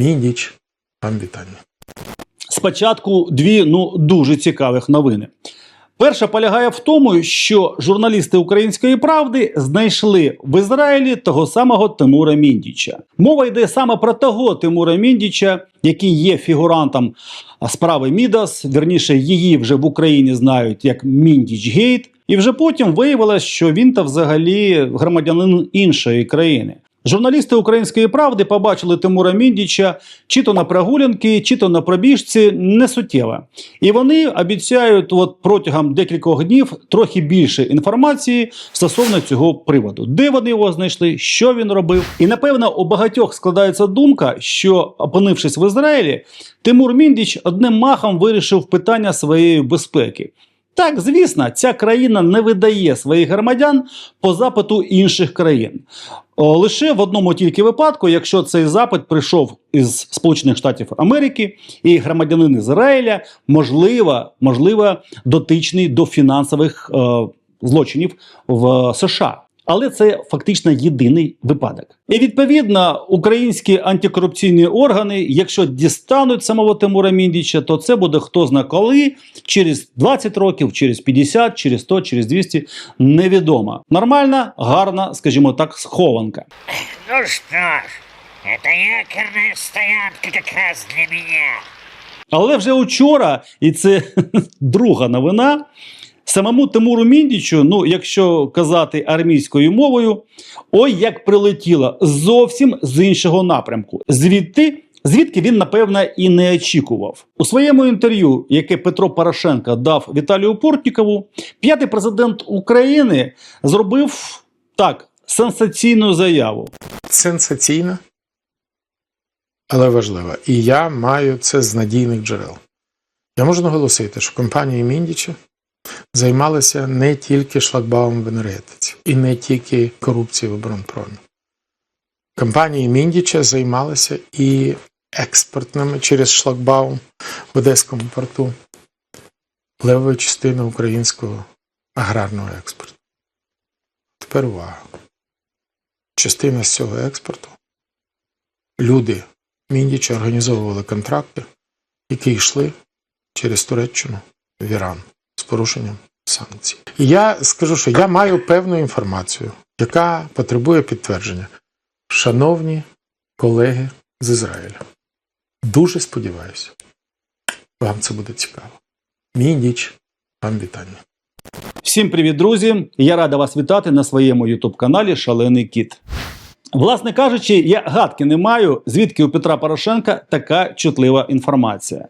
Мідіч, вам вітання. Спочатку дві ну дуже цікавих новини. Перша полягає в тому, що журналісти Української правди знайшли в Ізраїлі того самого Тимура Міндіча. Мова йде саме про того Тимура Міндіча, який є фігурантом справи Мідас. Вірніше, її вже в Україні знають як Міндіч Гейт. І вже потім виявилось, що він та взагалі громадянин іншої країни. Журналісти Української правди побачили Тимура Міндіча чи то на прогулянки, чи то на пробіжці не суттєво. І вони обіцяють от протягом декількох днів трохи більше інформації стосовно цього приводу, де вони його знайшли, що він робив. І напевно у багатьох складається думка, що опинившись в Ізраїлі, Тимур Міндіч одним махом вирішив питання своєї безпеки. Так, звісно, ця країна не видає своїх громадян по запиту інших країн. О, Лише в одному тільки випадку, якщо цей запит прийшов із Сполучених Штатів Америки і громадянин Ізраїля, можливо, можливо, дотичний до фінансових е, злочинів в США. Але це фактично єдиний випадок. І відповідно українські антикорупційні органи, якщо дістануть самого Тимура Міндіча, то це буде хто зна коли, через 20 років, через 50, через 100, через 200, невідомо. Нормальна, гарна, скажімо так, схованка. Ну что ж, это якорная стоянка как раз для меня. Але вже учора, і це друга новина. Самому Тимуру Міндічу, ну якщо казати армійською мовою, ой як прилетіло зовсім з іншого напрямку. Звідти, звідки він напевно і не очікував. У своєму інтерв'ю, яке Петро Порошенко дав Віталію Портнікову, п'ятий президент України зробив так сенсаційну заяву. Сенсаційна, але важлива. І я маю це з надійних джерел. Я можу наголосити, що компанії Міндіча займалися не тільки шлагбаумом в енергетиці і не тільки корупцією в оборонпромі. Компанії Міндіча займалися і експортними через шлагбаум в Одеському порту левою частиною українського аграрного експорту. Тепер увага. Частина з цього експорту люди Міндіча організовували контракти, які йшли через Туреччину в Іран порушенням санкцій. І я скажу, що я маю певну інформацію, яка потребує підтвердження. Шановні колеги з Ізраїля, дуже сподіваюся, вам це буде цікаво. Міндіч, вам вітання. Всім привіт, друзі! Я рада вас вітати на своєму ютуб-каналі Шалений Кіт. Власне кажучи, я гадки не маю, звідки у Петра Порошенка така чутлива інформація.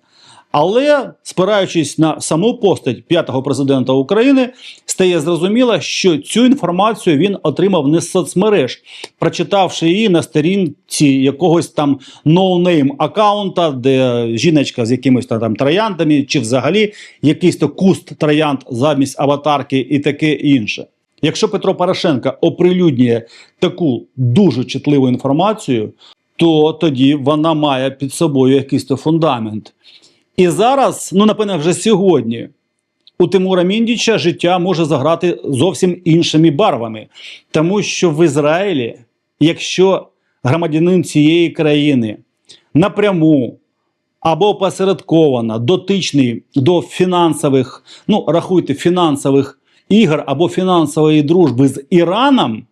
Але, спираючись на саму постать п'ятого президента України, стає зрозуміло, що цю інформацію він отримав не з соцмереж, прочитавши її на сторінці якогось там ноунейм аккаунта, де жіночка з якимось там трояндами, чи взагалі якийсь то куст троянд замість аватарки і таке інше. Якщо Петро Порошенко оприлюднює таку дуже чутливу інформацію, то тоді вона має під собою якийсь то фундамент. І зараз, ну напевне, вже сьогодні, у Тимура Міндіча життя може заграти зовсім іншими барвами. Тому що в Ізраїлі, якщо громадянин цієї країни напряму або посередковано дотичний до фінансових, ну рахуйте, фінансових ігор або фінансової дружби з Іраном,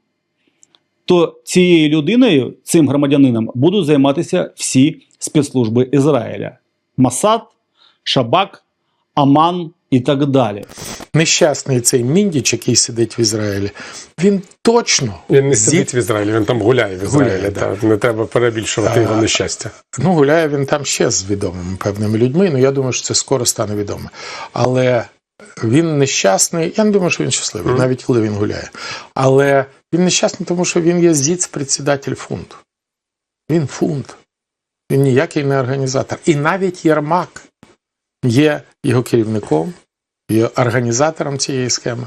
то цією людиною, цим громадянином, будуть займатися всі спецслужби Ізраїля: Масад, Шабак, Аман і так далі. Нещасний цей Міндіч, який сидить в Ізраїлі, він точно Він не зі- сидить в Ізраїлі, він там гуляє в Ізраїлі. Гуляє, та, Не треба перебільшувати його нещастя. Ну, гуляє він там ще з відомими певними людьми. Ну, я думаю, що це скоро стане відомо. Але він нещасний. Я не думаю, що він щасливий, навіть коли він гуляє. Але він нещасний, тому що він є зіц-председатель фунду. Він фунд. Він ніякий не організатор. І навіть Єрмак є його керівником, є організатором цієї схеми,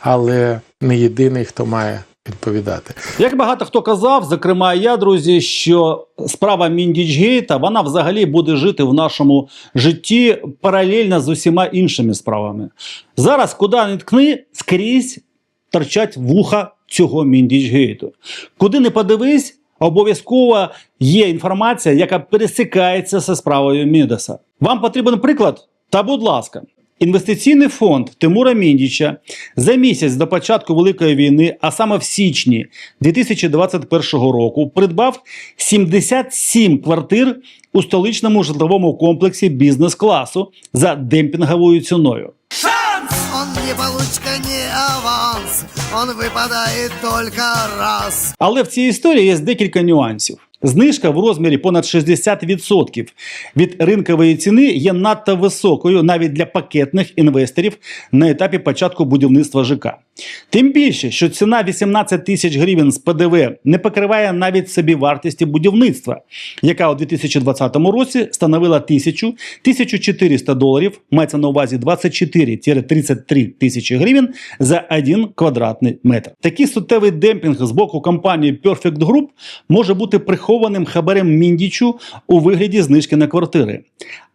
але не єдиний, хто має відповідати. Як багато хто казав, зокрема я, друзі, що справа Міндічгейта вона взагалі буде жити в нашому житті паралельно з усіма іншими справами. Зараз, куди не ткни, скрізь торчать вуха цього Міндічгейту. Куди не подивись, обов'язково є інформація, яка пересікається зі справою Мідаса. Вам потрібен приклад? Та будь ласка. Інвестиційний фонд Тимура Міндіча за місяць до початку Великої війни, а саме в січні 2021 року, придбав 77 квартир у столичному житловому комплексі бізнес-класу за демпінговою ціною. Он не получка, не аванс, он выпадает только раз. Але в цій історії є декілька нюансів. Знижка в розмірі понад 60% від ринкової ціни є надто високою навіть для пакетних інвесторів на етапі початку будівництва ЖК. Тим більше, що ціна 18 тисяч гривень з ПДВ не покриває навіть собі вартості будівництва, яка у 2020 році становила 1000-1400 доларів, мається на увазі 24-33 тисячі гривень за 1 квадратний метр. Такий суттєвий демпінг з боку компанії Perfect Group може бути прихованим хабарем Міндічу у вигляді знижки на квартири.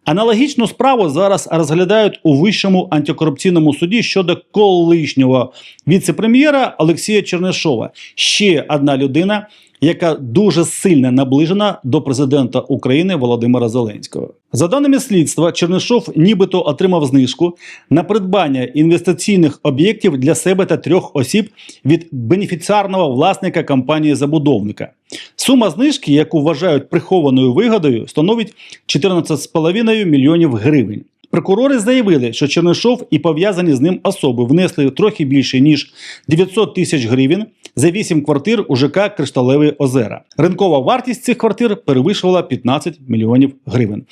Аналогічну справу зараз розглядають у вищому антикорупційному суді щодо колишнього віце-прем'єра Олексія Чернишова. Ще одна людина, яка дуже сильно наближена до президента України Володимира Зеленського. За даними слідства, Чернишов нібито отримав знижку на придбання інвестиційних об'єктів для себе та трьох осіб від бенефіціарного власника компанії забудовника. Сума знижки, яку вважають прихованою вигодою, становить 14,5 мільйонів гривень. Прокурори заявили, що Чернишов і пов'язані з ним особи внесли трохи більше ніж 900 тисяч гривень за 8 квартир у ЖК Кришталеві озера. Ринкова вартість цих квартир перевищувала 15 мільйонів гривень.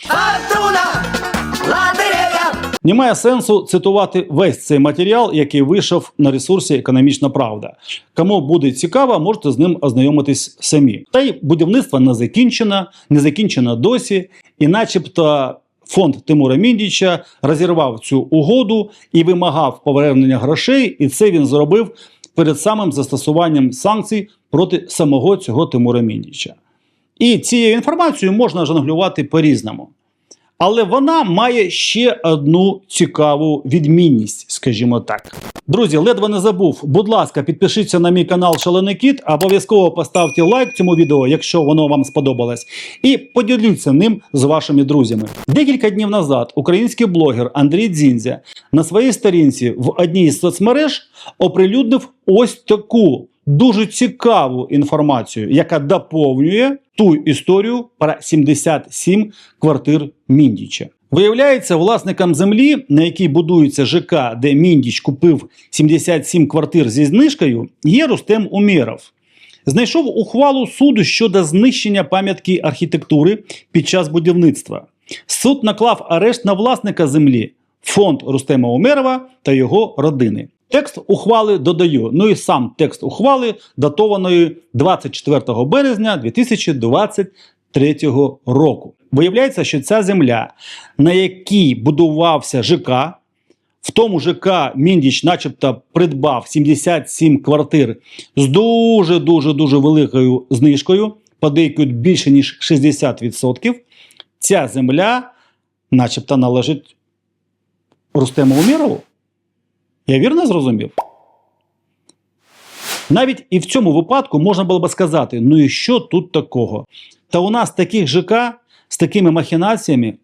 Немає сенсу цитувати весь цей матеріал, який вийшов на ресурсі Економічна Правда. Кому буде цікаво, можете з ним ознайомитись самі. Та й будівництво не закінчено, не закінчено досі, і начебто. Фонд Тимура Міндіча розірвав цю угоду і вимагав повернення грошей, і це він зробив перед самим застосуванням санкцій проти самого цього Тимура Мініча. І цією інформацією можна жонглювати по-різному. Але вона має ще одну цікаву відмінність, скажімо так. Друзі, ледве не забув. Будь ласка, підпишіться на мій канал Шалений Кіт, обов'язково поставте лайк цьому відео, якщо воно вам сподобалось, і поділіться ним з вашими друзями. Декілька днів назад український блогер Андрій Дзіндзя на своїй сторінці в одній з соцмереж оприлюднив ось таку дуже цікаву інформацію, яка доповнює ту історію про 77 квартир Міндіча. Виявляється, власникам землі, на якій будується ЖК, де Міндіч купив 77 квартир зі знижкою, є Рустем Умєров. Знайшов ухвалу суду щодо знищення пам'ятки архітектури під час будівництва. Суд наклав арешт на власника землі, фонд Рустема Умерова та його родини. Текст ухвали додаю. Ну і сам текст ухвали датованої 24 березня 2023 року. Виявляється, що ця земля, на якій будувався ЖК, в тому ЖК Міндіч, начебто, придбав 77 квартир з дуже дуже дуже великою знижкою, подейкують більше ніж 60%. Ця земля, начебто, належить Рустему Умірову. Я вірно зрозумів? Навіть і в цьому випадку можна було би сказати: ну і що тут такого? Та у нас таких ЖК з такими махінаціями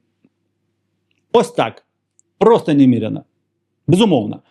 ось так. Просто неміряно. Безумовно.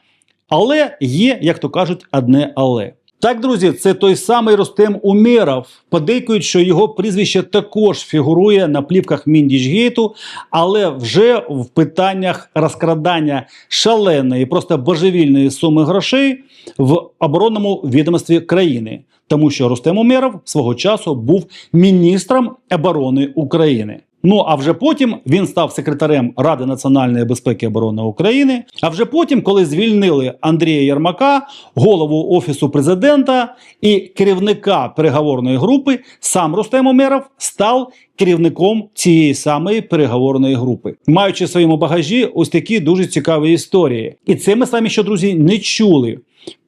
Але є, як то кажуть, одне але. Так, друзі, це той самий Рустем Умєров. Подейкують, що його прізвище також фігурує на плівках Міндічгейту, але вже в питаннях розкрадання шаленої, просто божевільної суми грошей в оборонному відомстві країни. Тому що Рустем Умєров свого часу був міністром оборони України. Ну а вже потім він став секретарем Ради національної безпеки і оборони України. А вже потім, коли звільнили Андрія Єрмака, голову офісу президента і керівника переговорної групи, сам Рустем Умеров став керівником цієї самої переговорної групи, маючи в своєму багажі ось такі дуже цікаві історії. І це ми самі, що друзі, не чули.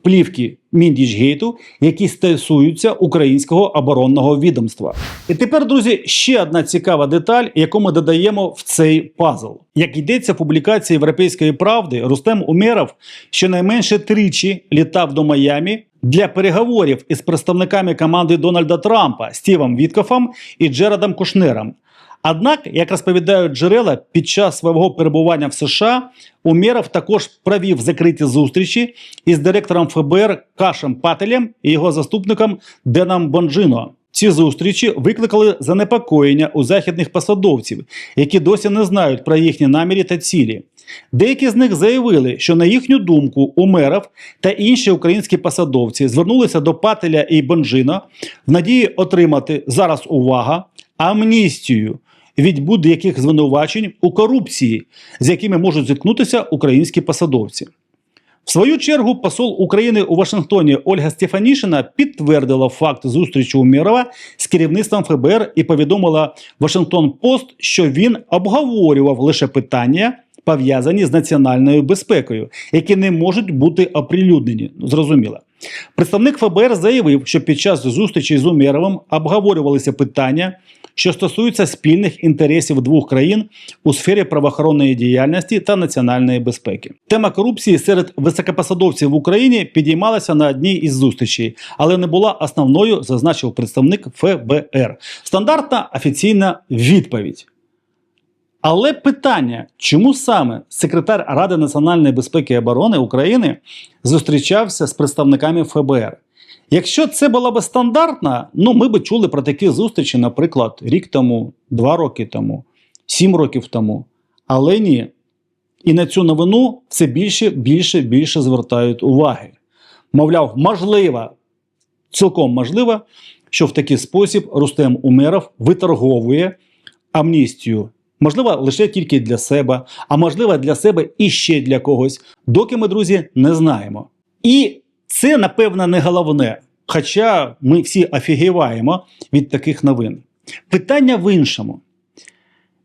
Плівки Міндічгейту, які стосуються українського оборонного відомства. І тепер, друзі, ще одна цікава деталь, яку ми додаємо в цей пазл. Як йдеться в публікації Європейської правди, Рустем Умеров щонайменше тричі літав до Майамі для переговорів із представниками команди Дональда Трампа Стівом Віткофом і Джерадом Кушнером. Однак, як розповідають джерела, під час свого перебування в США Умєров також провів закриті зустрічі із директором ФБР Кашем Пателем і його заступником Деном Бонджино. Ці зустрічі викликали занепокоєння у західних посадовців, які досі не знають про їхні наміри та цілі. Деякі з них заявили, що на їхню думку Умеров та інші українські посадовці звернулися до Пателя і Бонджино в надії отримати зараз увага амністію від будь-яких звинувачень у корупції, з якими можуть зіткнутися українські посадовці. В свою чергу посол України у Вашингтоні Ольга Стефанішина підтвердила факт зустрічі Умірова з керівництвом ФБР і повідомила Вашингтон Пост, що він обговорював лише питання, пов'язані з національною безпекою, які не можуть бути оприлюднені. Зрозуміло. Представник ФБР заявив, що під час зустрічі з Умєровим обговорювалися питання, що стосуються спільних інтересів двох країн у сфері правоохоронної діяльності та національної безпеки. Тема корупції серед високопосадовців в Україні підіймалася на одній із зустрічей, але не була основною, зазначив представник ФБР. Стандартна офіційна відповідь. Але питання, чому саме секретар Ради національної безпеки і оборони України зустрічався з представниками ФБР? Якщо це була би стандартна, ну ми би чули про такі зустрічі, наприклад, рік тому, два роки тому, сім років тому. Але ні. І на цю новину все більше, більше, більше звертають уваги. Мовляв, можливо, цілком можливо, що в такий спосіб Рустем Умеров виторговує амністію. Можливо, лише тільки для себе, а можливо для себе і ще для когось, доки ми, друзі, не знаємо. І це, напевно, не головне. Хоча ми всі офігіваємо від таких новин. Питання в іншому.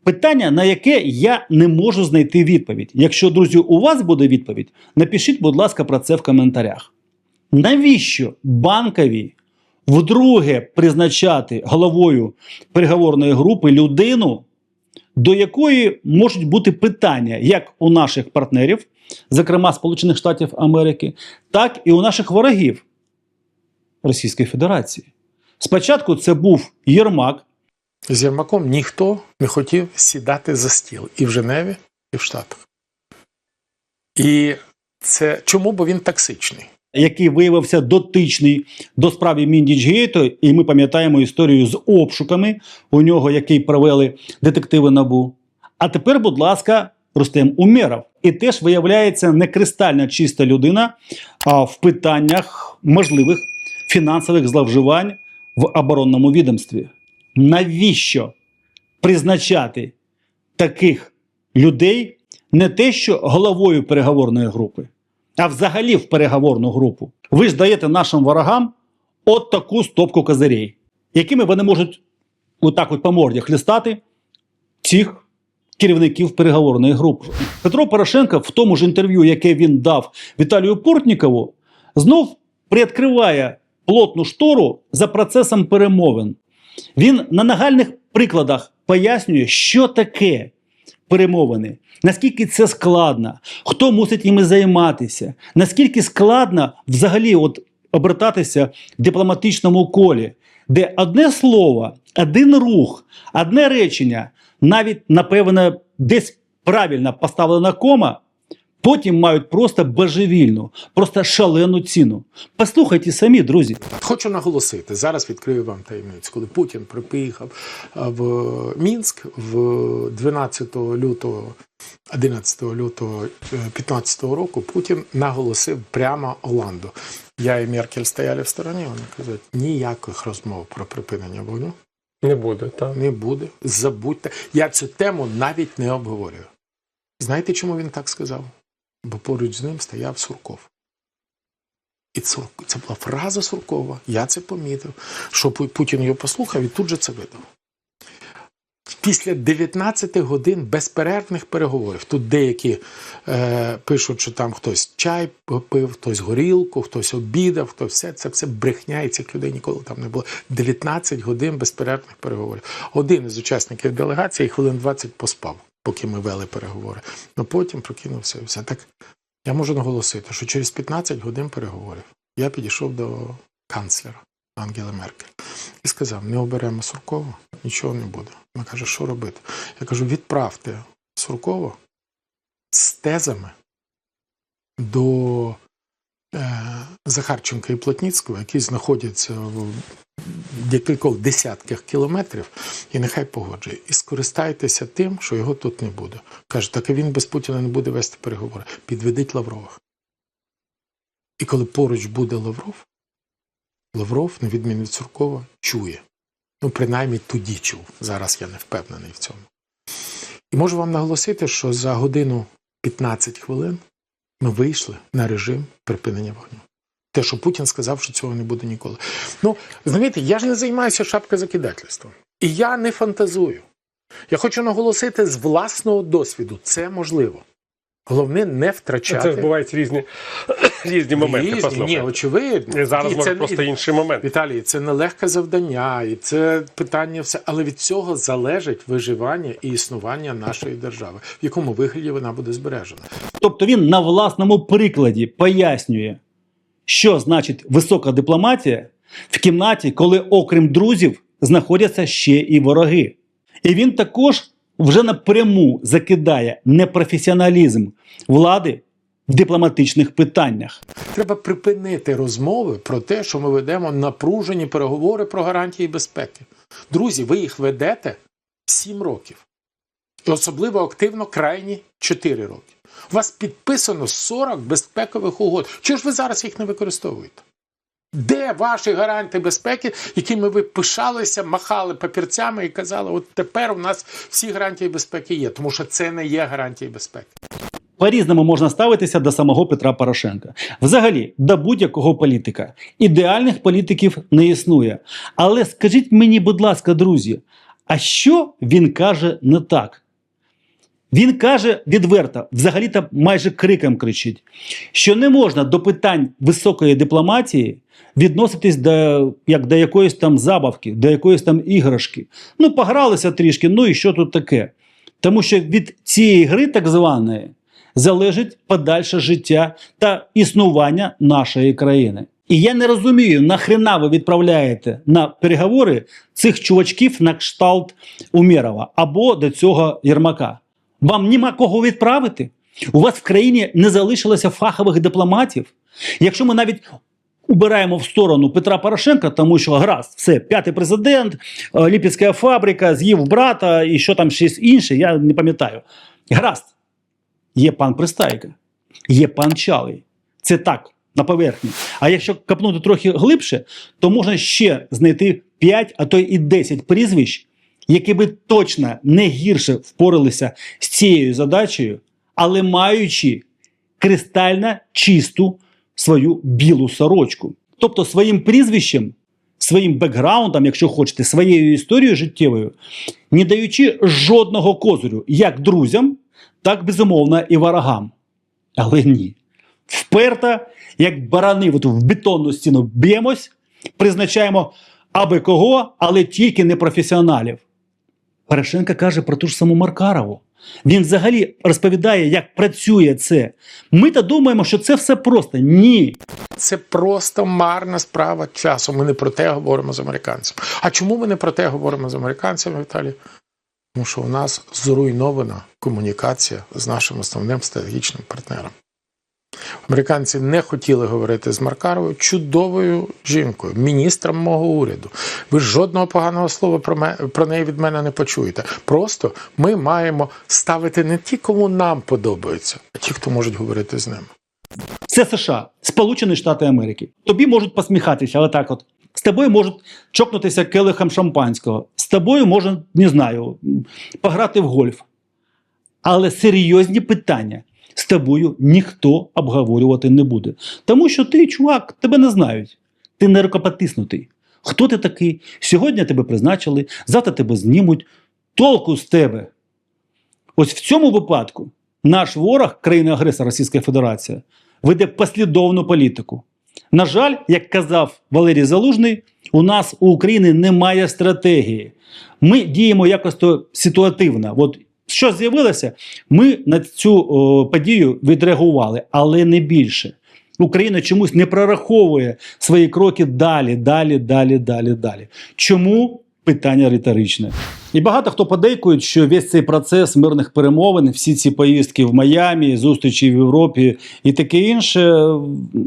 Питання, на яке я не можу знайти відповідь. Якщо, друзі, у вас буде відповідь, напишіть, будь ласка, про це в коментарях. Навіщо банкові вдруге призначати головою переговорної групи людину, до якої можуть бути питання як у наших партнерів, зокрема Сполучених Штатів Америки, так і у наших ворогів Російської Федерації. Спочатку це був Єрмак, З Єрмаком ніхто не хотів сідати за стіл і в Женеві, і в Штатах. І це чому? Бо він токсичний. який виявився дотичний до справи Міндічгейту, і ми пам'ятаємо історію з обшуками у нього, який провели детективи набу. А тепер, будь ласка, Рустем Умєров. І теж виявляється не кристально чиста людина а в питаннях можливих фінансових зловживань в оборонному відомстві. Навіщо призначати таких людей не те, що головою переговорної групи, а взагалі в переговорну групу. Ви ж даєте нашим ворогам от таку стопку козирей, якими вони можуть отак от по морді хлістати цих керівників переговорної групи. Петро Порошенко в тому ж інтерв'ю, яке він дав Віталію Портнікову, знов приоткриває плотну штору за процесом перемовин. Він на нагальних прикладах пояснює, що таке перемовини, наскільки це складно, хто мусить ними займатися, наскільки складно взагалі от обертатися в дипломатичному колі, де одне слово, один рух, одне речення, навіть напевно, десь правильно поставлена кома, потім мають просто божевільну, просто шалену ціну. Послухайте самі, друзі. Хочу наголосити, зараз відкрию вам таємницю. Коли Путін приїхав в Мінськ в 12 лютого, 11 лютого 15 року, Путін наголосив прямо Оланду. Я і Меркель стояли в стороні, вони кажуть, ніяких розмов про припинення вогню Не буде, так. не буде. Забудьте. Я цю тему навіть не обговорюю. Знаєте, чому він так сказав? Бо поруч з ним стояв Сурков. І це, була фраза Суркова. Я це помітив, що Путін його послухав і тут же це видав. Після 19 годин безперервних переговорів. Тут деякі е, пишуть, що там хтось чай пив, хтось горілку, хтось обідав, хтось все. Це все брехня, і цих людей ніколи там не було. 19 годин безперервних переговорів. Один із учасників делегації хвилин 20 поспав, поки ми вели переговори. Ну потім прокинувся і все. Так я можу наголосити, що через 15 годин переговорів я підійшов до канцлера Ангели Меркель і сказав: не оберемо Суркова, нічого не буде. Вона каже, що робити? Я кажу, відправте Суркова з тезами до е, Захарченка і Плотніцького, які знаходяться в декількох десятках кілометрів, і нехай погоджує. І скористайтеся тим, що його тут не буде. Каже, так і він без Путіна не буде вести переговори. Підведіть Лаврова. І коли поруч буде Лавров, Лавров, на відміну від Суркова, чує. Ну, принаймні тоді чув. Зараз я не впевнений в цьому. І можу вам наголосити, що за годину 15 хвилин ми вийшли на режим припинення вогню. Те, що Путін сказав, що цього не буде ніколи. Ну, знаєте, я ж не займаюся шапкозакидательством. І я не фантазую. Я хочу наголосити з власного досвіду. Це можливо. Головне не втрачати. Це ж бувають різні, різні моменти. Різні, ні, очевидно. І зараз І може це- просто і- інший момент. Віталій, це нелегке завдання, і це питання все, але від цього залежить виживання і існування нашої держави, в якому вигляді вона буде збережена. Тобто він на власному прикладі пояснює, що значить висока дипломатія в кімнаті, коли, окрім друзів, знаходяться ще і вороги. І він також вже напряму закидає непрофесіоналізм влади в дипломатичних питаннях. Треба припинити розмови про те, що ми ведемо напружені переговори про гарантії безпеки. Друзі, ви їх ведете 7 років. І особливо активно крайні 4 роки. У вас підписано 40 безпекових угод. Чого ж ви зараз їх не використовуєте? Де ваші гарантії безпеки, якими ви пишалися, махали папірцями і казали, от тепер у нас всі гарантії безпеки є, тому що це не є гарантії безпеки. По-різному можна ставитися до самого Петра Порошенка. Взагалі, до будь-якого політика. Ідеальних політиків не існує. Але скажіть мені, будь ласка, друзі, а що він каже не так? Він каже відверто, взагалі-то майже криком кричить, що не можна до питань високої дипломатії відноситись до, як до якоїсь там забавки, до якоїсь там іграшки. Ну, погралися трішки, ну і що тут таке? Тому що від цієї гри, так званої, залежить подальше життя та існування нашої країни. І я не розумію, нахрена ви відправляєте на переговори цих чувачків на кшталт Умєрова або до цього Єрмака. Вам нема кого відправити? У вас в країні не залишилося фахових дипломатів. Якщо ми навіть убираємо в сторону Петра Порошенка, тому що гаразд, все, п'ятий президент, е, Ліпецька фабрика, з'їв брата і що там щось інше, я не пам'ятаю. Гаразд, є пан Пристайка, є пан Чалий. Це так, на поверхні. А якщо копнути трохи глибше, то можна ще знайти 5, а то і 10 прізвищ, які би точно не гірше впоралися з цією задачею, але маючи кристально чисту свою білу сорочку. Тобто своїм прізвищем, своїм бекграундом, якщо хочете, своєю історією життєвою, не даючи жодного козирю як друзям, так безумовно і ворогам. Але ні. Вперто, як барани от в бетонну стіну б'ємось, призначаємо аби кого, але тільки не професіоналів. Порошенко каже про ту ж саму Маркарову. Він взагалі розповідає, як працює це. Ми то думаємо, що це все просто. Ні. Це просто марна справа часу. Ми не про те говоримо з американцями. А чому ми не про те говоримо з американцями, Віталій? Тому що у нас зруйнована комунікація з нашим основним стратегічним партнером. Американці не хотіли говорити з Маркаровою, чудовою жінкою, міністром мого уряду. Ви жодного поганого слова про, ме, про неї від мене не почуєте. Просто ми маємо ставити не ті, кому нам подобаються, а ті, хто можуть говорити з ними. Це США, Сполучені Штати Америки. Тобі можуть посміхатися, але так от. З тобою можуть чокнутися келихом шампанського. З тобою можуть, не знаю, пограти в гольф. Але серйозні питання з тобою ніхто обговорювати не буде. Тому що ти, чувак, тебе не знають. Ти не рукопотиснутий. Хто ти такий? Сьогодні тебе призначили, завтра тебе знімуть. толку з тебе. Ось в цьому випадку наш ворог, країна-агресор Російська Федерація, веде послідовну політику. На жаль, як казав Валерій Залужний, у нас у України немає стратегії. Ми діємо якось то ситуативно. От що з'явилося, ми на цю о, подію відреагували, але не більше. Україна чомусь не прораховує свої кроки далі, далі, далі, далі, далі. Чому? Питання риторичне. І багато хто подейкує, що весь цей процес мирних перемовин, всі ці поїздки в Майамі, зустрічі в Європі і таке інше,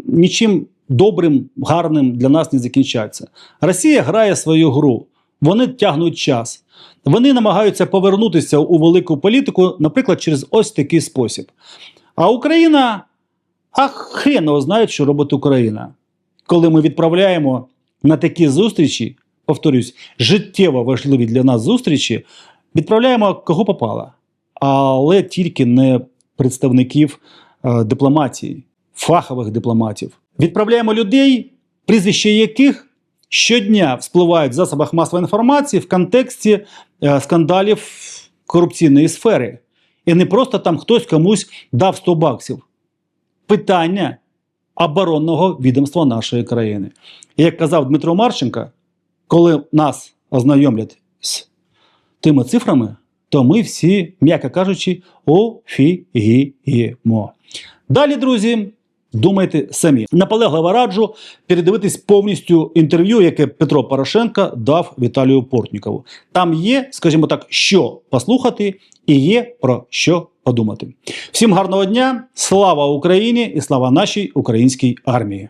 нічим добрим, гарним для нас не закінчаться. Росія грає свою гру, вони тягнуть час. Вони намагаються повернутися у велику політику, наприклад, через ось такий спосіб. А Україна, а хрен знає, що робить Україна. Коли ми відправляємо на такі зустрічі, повторюсь, життєво важливі для нас зустрічі, відправляємо кого попало, але тільки не представників е, дипломатії, фахових дипломатів. Відправляємо людей, прізвища яких щодня вспливають в засобах масової інформації в контексті е, скандалів корупційної сфери. І не просто там хтось комусь дав 100 баксів. Питання оборонного відомства нашої країни. І як казав Дмитро Марченко, коли нас ознайомлять з тими цифрами, то ми всі, м'яко кажучи, офігіємо. Далі, друзі, думайте самі. Наполегливо раджу передивитись повністю інтерв'ю, яке Петро Порошенко дав Віталію Портнікову. Там є, скажімо так, що послухати і є про що подумати. Всім гарного дня, слава Україні і слава нашій українській армії!